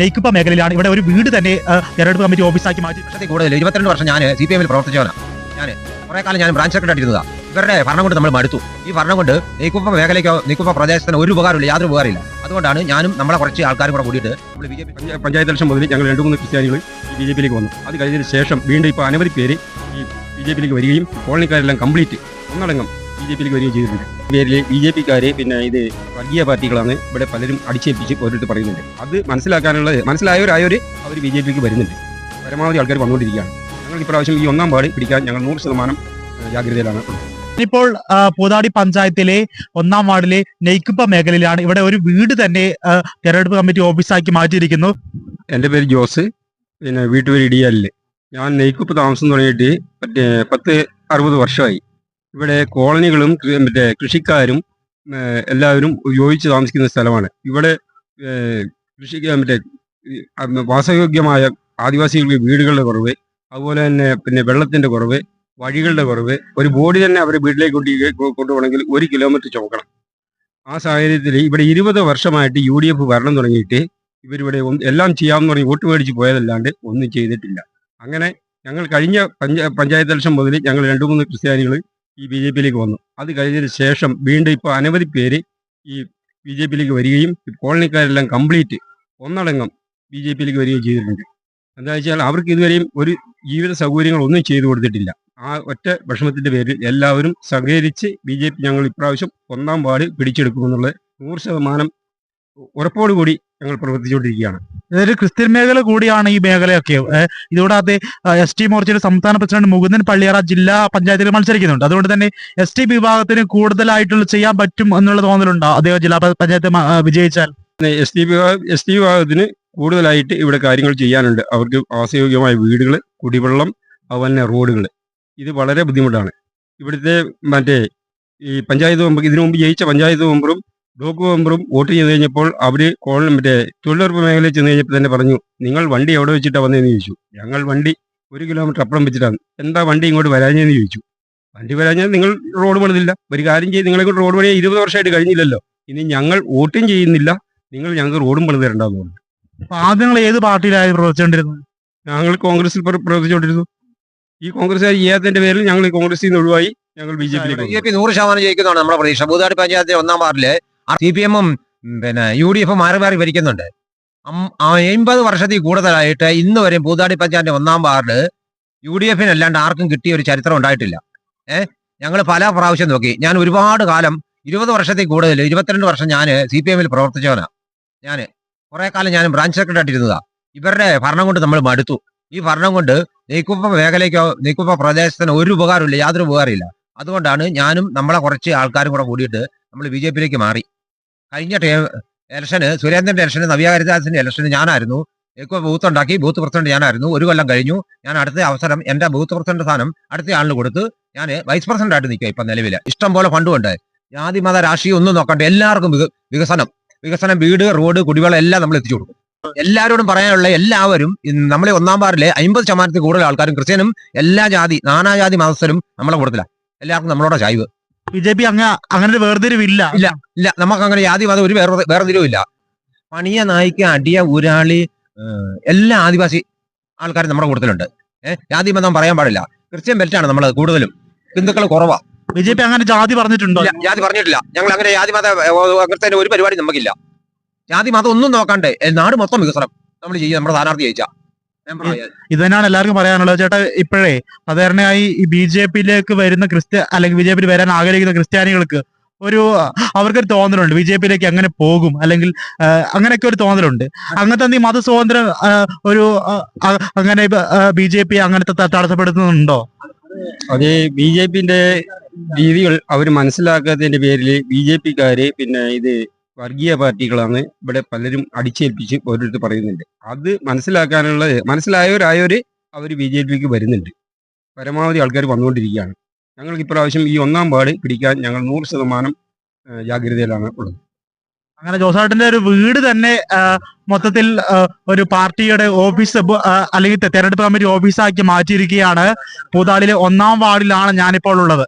നെയ്ക്കുപ്പ മേഖലയിലാണ്. ഇവിടെ ഒരു വീട് തന്നെ തെരഞ്ഞെടുപ്പ് കമ്മിറ്റി ഓഫീസാക്കി മാറ്റി. വർഷത്തിൽ കൂടുതൽ ഇരുപത്തിരണ്ട് വർഷം ഞാൻ സി പി എമ്മിൽ പ്രവർത്തിച്ചവനാണ് ഞാൻ കുറെ കാലം ഞാൻ ബ്രാഞ്ച് സെക്രട്ടറി ആയിട്ടിരുന്നതാണ് ഇവരുടെ ഭരണം കൊണ്ട് നമ്മൾ മടുത്തു. ഈ ഭരണം കൊണ്ട് നെയ്ക്കുപ്പ മേഖലയ്ക്കോ നെയ്ക്കുപ്പ പ്രദേശത്തിന് ഒരു ഉപകാരമില്ല യാതൊരു ഉപകാരമില്ല അതുകൊണ്ടാണ് ഞാനും നമ്മളെ കുറച്ച് ആൾക്കാരും കൂടെ കൂടിയിട്ട് നമ്മൾ B J P panchayat election മുതൽ ഞങ്ങൾ രണ്ട് മൂന്ന് ക്രിസ്ത്യാനികൾ ഈ ബി ജെ പിയിലേക്ക് വന്നു. അത് കഴിഞ്ഞതിന് ശേഷം വീണ്ടും ഇപ്പോൾ അനവധി പേര് ഈ ബി ജെ പിയിലേക്ക് വരികയും കോളനിക്കാരെല്ലാം കംപ്ലീറ്റ് ഒന്നടങ്കം ബി ജെ പിയിലേക്ക് വരികയും ചെയ്തിട്ടുണ്ട്. പേരിൽ ബി ജെ പിക്കാര് പിന്നെ ഇത് വർഗീയ പാർട്ടികളാണ് ഇവിടെ പലരും അടിച്ചേൽപ്പിച്ച് ഓരോരുത്തർ പറയുന്നുണ്ട്. അത് മനസ്സിലാക്കാനുള്ള മനസ്സിലായവരായവർ അവർ ബി ജെ പിക്ക് വരുന്നുണ്ട്. പരമാവധി ആൾക്കാർ വന്നുകൊണ്ടിരിക്കുകയാണ്. ഞങ്ങൾ ഇപ്രാവശ്യം ഈ ഒന്നാം പാട് പിടിക്കാൻ ഞങ്ങൾ നൂറ് ശതമാനം ജാഗ്രതയിലാണ്. ഇപ്പോൾ പൂതാടി പഞ്ചായത്തിലെ ഒന്നാം വാർഡിലെ നെയ്ക്കുപ്പ മേഖലയിലാണ് ഇവിടെ ഒരു വീട് തന്നെ തെരഞ്ഞെടുപ്പ് കമ്മിറ്റി ഓഫീസാക്കി മാറ്റിയിരിക്കുന്നു. എന്റെ പേര് ജോസ് പിന്നെ വീട്ടുപേര് ഇടിയാലിൽ. ഞാൻ നെയ്ക്കുപ്പ് താമസം തുടങ്ങിയിട്ട് പത്ത് അറുപത് വർഷമായി. ഇവിടെ കോളനികളും മറ്റേ കൃഷിക്കാരും എല്ലാവരും യോജിച്ച് താമസിക്കുന്ന സ്ഥലമാണ്. ഇവിടെ കൃഷി മറ്റേ വാസയോഗ്യമായ ആദിവാസികൾക്ക് വീടുകളുടെ കുറവ് അതുപോലെ തന്നെ പിന്നെ വെള്ളത്തിന്റെ കുറവ് വഴികളുടെ കുറവ് ഒരു ബോഡി തന്നെ അവരെ വീട്ടിലേക്ക് കൊണ്ടു കൊണ്ടുപോകണമെങ്കിൽ ഒരു കിലോമീറ്റർ ചുമക്കണം. ആ സാഹചര്യത്തിൽ ഇവിടെ ഇരുപത് വർഷമായിട്ട് യു ഡി എഫ് ഭരണം തുടങ്ങിയിട്ട് ഇവരിവിടെ എല്ലാം ചെയ്യാമെന്ന് പറഞ്ഞ് വോട്ട് മേടിച്ച് പോയതല്ലാണ്ട് ഒന്നും ചെയ്തിട്ടില്ല. അങ്ങനെ ഞങ്ങൾ കഴിഞ്ഞ പഞ്ചായത്ത് ഇലക്ഷൻ മുതൽ ഞങ്ങൾ രണ്ടു മൂന്ന് ക്രിസ്ത്യാനികൾ ഈ ബി ജെ പിയിലേക്ക് വന്നു. അത് കഴിഞ്ഞതിന് ശേഷം വീണ്ടും ഇപ്പോൾ അനവധി പേര് ഈ ബി ജെ പിയിലേക്ക് വരികയും കോളനിക്കാരെല്ലാം കംപ്ലീറ്റ് ഒന്നടങ്കം ബി ജെ പിയിലേക്ക് വരികയും ചെയ്തിട്ടുണ്ട്. എന്താ വെച്ചാൽ അവർക്ക് ഇതുവരെയും ഒരു ജീവിത സൗകര്യങ്ങളൊന്നും ചെയ്തു കൊടുത്തിട്ടില്ല. ആ ഒറ്റ വിഷമത്തിന്റെ പേരിൽ എല്ലാവരും സഹകരിച്ച് ബി ജെ പി ഞങ്ങൾ ഇപ്രാവശ്യം ഒന്നാം വാർഡ് പിടിച്ചെടുക്കുമെന്നുള്ളത് നൂറ് ശതമാനം ഉറപ്പോടുകൂടി ഞങ്ങൾ പ്രവർത്തിച്ചുകൊണ്ടിരിക്കുകയാണ്. ഇതൊരു ക്രിസ്ത്യൻ മേഖല കൂടിയാണ് ഈ മേഖലയൊക്കെ. ഇതുകൂടാതെ എസ് ടി മോർച്ചയുടെ സംസ്ഥാന പ്രസിഡന്റ് മുകുന്ദൻ പള്ളിയറ ജില്ലാ പഞ്ചായത്തിൽ മത്സരിക്കുന്നുണ്ട്. അതുകൊണ്ട് തന്നെ എസ് ടി വിഭാഗത്തിന് കൂടുതലായിട്ടുള്ള ചെയ്യാൻ പറ്റും എന്നുള്ള തോന്നലുണ്ടോ? അദ്ദേഹം ജില്ലാ പഞ്ചായത്ത് വിജയിച്ചാൽ? എസ് ടി വിഭാഗം എസ് ടി വിഭാഗത്തിന് കൂടുതലായിട്ട് ഇവിടെ കാര്യങ്ങൾ ചെയ്യാനുണ്ട്. അവർക്ക് ആവാസയോഗ്യമായ വീടുകൾ കുടിവെള്ളം അതുപോലെ തന്നെ റോഡുകൾ. ഇത് വളരെ ബുദ്ധിമുട്ടാണ്. ഇവിടുത്തെ മറ്റേ ഈ പഞ്ചായത്ത് മെമ്പർ ഇതിനു മുമ്പ് ജയിച്ച പഞ്ചായത്ത് മെമ്പറും ബ്ലോക്ക് മെമ്പറും വോട്ട് ചെയ്ത് കഴിഞ്ഞപ്പോൾ അവർ കോളം മറ്റേ തൊഴിലുറപ്പ് മേഖലയിൽ ചെന്ന് കഴിഞ്ഞപ്പോൾ തന്നെ പറഞ്ഞു നിങ്ങൾ വണ്ടി എവിടെ വെച്ചിട്ടാണ് വന്നതെന്ന് ചോദിച്ചു. ഞങ്ങൾ വണ്ടി ഒരു കിലോമീറ്റർ അപ്പുറം വെച്ചിട്ടാണ്. എന്താ വണ്ടി ഇങ്ങോട്ട് വരാഞ്ഞെന്ന് ചോദിച്ചു. വണ്ടി വരാഞ്ഞാൽ നിങ്ങൾ റോഡ് പണിതില്ല. ഒരു കാര്യം ചെയ്ത് നിങ്ങളെ കൊണ്ട് റോഡ് പണിയാൻ ഇരുപത് വർഷമായിട്ട് കഴിഞ്ഞില്ലല്ലോ. ഇനി ഞങ്ങൾ വോട്ടും ചെയ്യുന്നില്ല. നിങ്ങൾ ഞങ്ങൾക്ക് റോഡും പണിത് തരണ്ടെന്ന് പറഞ്ഞു. അപ്പൊ ആദ്യം നിങ്ങൾ ഏത് പാർട്ടിയിലായിരുന്നു പ്രവർത്തിച്ചുകൊണ്ടിരുന്നത്? ഞങ്ങൾ കോൺഗ്രസിൽ പ്രവർത്തിച്ചോണ്ടിരുന്നു പ്രവർത്തിച്ചുകൊണ്ടിരുന്നു. ഈ കോൺഗ്രസ് ചെയ്യാത്തതിന്റെ പേരിൽ ഞങ്ങൾ ഈ കോൺഗ്രസിൽ നിന്ന് ഒഴിവായി ഞങ്ങൾ ബി ജെ ബി ജെ പിയിലേക്ക് പി നൂറ് ശതമാനം ജയിക്കുന്നതാണ് നമ്മുടെ പ്രതീക്ഷ. ബൂതാടി പഞ്ചായത്തിലെ ഒന്നാം വാർഡിൽ സി പി എമ്മും പിന്നെ യു ഡി എഫും മാറി മാറി ഭരിക്കുന്നുണ്ട്. എൺപത് വർഷത്തിൽ കൂടുതലായിട്ട് ഇന്ന് വരെയും പൂതാടി പഞ്ചായത്തിന്റെ ഒന്നാം വാർഡ് യു ഡി എഫിന് അല്ലാണ്ട് ആർക്കും കിട്ടിയ ഒരു ചരിത്രം ഉണ്ടായിട്ടില്ല. ഏഹ് ഞങ്ങൾ പല പ്രാവശ്യം നോക്കി. ഞാൻ ഒരുപാട് കാലം ഇരുപത് വർഷത്തിൽ കൂടുതൽ ഇരുപത്തിരണ്ട് വർഷം ഞാൻ സി പി എമ്മിൽ പ്രവർത്തിച്ചവനാ. ഞാൻ കുറെ കാലം ഞാൻ ബ്രാഞ്ച് സെക്രട്ടറി ആയിട്ടിരുന്നതാ ഇവരുടെ ഭരണം കൊണ്ട് നമ്മൾ മടുത്തു. ഈ ഭരണം കൊണ്ട് നെയ്ക്കുപ്പ മേഖലയ്ക്കോ നെയ്ക്കുപ്പ പ്രദേശത്തിന് ഒരു ഉപകാരമില്ല യാതൊരു ഉപകാരമില്ല അതുകൊണ്ടാണ് ഞാനും നമ്മളെ കുറച്ച് ആൾക്കാരും കൂടെ കൂടിയിട്ട് നമ്മൾ ബി ജെ പിയിലേക്ക് മാറി. കഴിഞ്ഞ ഇലക്ഷന് സുരേന്ദ്രന്റെ ഇലക്ഷന് നവ്യ ഹരിദാസിന്റെ ഇലക്ഷന് ഞാനായിരുന്നു. എക്കോ ബൂത്ത് ഉണ്ടാക്കി ബൂത്ത് പ്രസിഡന്റ് ഞാനായിരുന്നു. ഒരു കൊല്ലം കഴിഞ്ഞു. ഞാൻ അടുത്ത അവസരം എന്റെ ബൂത്ത് പ്രസിഡന്റ് സ്ഥാനം അടുത്ത ആളിന് കൊടുത്ത് ഞാൻ വൈസ് പ്രസിഡന്റ് ആയിട്ട് നിൽക്കുക ഇപ്പൊ നിലവിൽ ഇഷ്ടം പോലെ ഫണ്ടുമുണ്ട് ജാതി മത രാഷ്ട്രീയം ഒന്നും നോക്കണ്ട എല്ലാവർക്കും വികസനം. വികസനം വീട് റോഡ് കുടിവെള്ളം എല്ലാം നമ്മൾ എത്തിച്ചു കൊടുക്കും. എല്ലാവരോടും പറയാനുള്ള എല്ലാവരും നമ്മളെ ഒന്നാം പാറിലെ അമ്പത് ശതമാനത്തിൽ കൂടുതൽ ആൾക്കാരും ക്രിസ്ത്യനും എല്ലാ ജാതി നാനാജാതി മതസ്ഥരും നമ്മളെ കൂടുതലാണ് എല്ലാവർക്കും നമ്മളോട് ചായ്വ്. ബി ജെ പി അങ്ങ അങ്ങനെ ഒരു വേർതിരിവില്ല. ഇല്ല. ഇല്ല. നമുക്ക് അങ്ങനെ ജാതി ഒരു വേറെ ഇല്ല പണിയ നായിക്ക അടിയ ഊരാളി എല്ലാ ആദിവാസി ആൾക്കാരും നമ്മുടെ കൂട്ടത്തിലുണ്ട്. ഏഹ് ജാതി മതം പറയാൻ പാടില്ല. ക്രിസ്ത്യൻ ബെൽറ്റാണ് നമ്മൾ കൂടുതലും. ഹിന്ദുക്കൾ കുറവാ. ബി ജെ പി അങ്ങനെ ജാതി പറഞ്ഞിട്ടുണ്ടോ? ഇല്ല, ജാതി പറഞ്ഞിട്ടില്ല. ഞങ്ങൾ അങ്ങനെ ജാതി മത അങ്ങനത്തെ ഒരു പരിപാടി നമുക്കില്ല. ജാതി മതം ഒന്നും നോക്കാണ്ട് ഏ, നാട് മൊത്തം വികസനം നമ്മൾ ചെയ്യും നമ്മുടെ സ്ഥാനാർത്ഥി ജയിച്ച. ഇത് തന്നെയാണ് എല്ലാവർക്കും പറയാനുള്ളത്. ചേട്ടാ ഇപ്പോഴേ സാധാരണയായി ഈ ബി ജെ പിയിലേക്ക് വരുന്ന ക്രിസ്ത്യ അല്ലെങ്കിൽ ബി ജെ പിയിൽ വരാൻ ആഗ്രഹിക്കുന്ന ക്രിസ്ത്യാനികൾക്ക് ഒരു അവർക്കൊരു തോന്നലുണ്ട്. ബി ജെ പിയിലേക്ക് എങ്ങനെ പോകും? അല്ലെങ്കിൽ അങ്ങനെയൊക്കെ ഒരു തോന്നലുണ്ട്. അങ്ങനത്തെ നീ മതസ്വാതന്ത്ര്യം ഒരു അങ്ങനെ ബി ജെ പി അങ്ങനത്തെ തടസ്സപ്പെടുത്തുന്നുണ്ടോ? അത് ബി ജെ പിന്റെ രീതികൾ അവർ മനസ്സിലാക്കാത്തതിന്റെ പേരിൽ ബി ജെ പിക്കാര് പിന്നെ ഇത് വർഗീയ പാർട്ടികളാണ് ഇവിടെ പലരും അടിച്ചേൽപ്പിച്ച് ഓരോരുത്തർ പറയുന്നുണ്ട്. അത് മനസ്സിലാക്കാനുള്ള മനസ്സിലായവരായവര് അവർ ബി ജെ പിക്ക് വരുന്നുണ്ട്. പരമാവധി ആൾക്കാർ വന്നുകൊണ്ടിരിക്കുകയാണ്. ഞങ്ങൾക്ക് ഇപ്രാവശ്യം ഈ ഒന്നാം പാട് പിടിക്കാൻ ഞങ്ങൾ നൂറ് ശതമാനം ജാഗ്രതയിലാണ് ഉള്ളത്. അങ്ങനെ ജോസാട്ടിന്റെ ഒരു വീട് തന്നെ മൊത്തത്തിൽ ഒരു പാർട്ടിയുടെ ഓഫീസ് അല്ലെങ്കിൽ തെരഞ്ഞെടുപ്പ് കമ്മിറ്റി ഓഫീസാക്കി മാറ്റിയിരിക്കുകയാണ്. പൂതാളിലെ ഒന്നാം വാർഡിലാണ് ഞാനിപ്പോൾ ഉള്ളത്.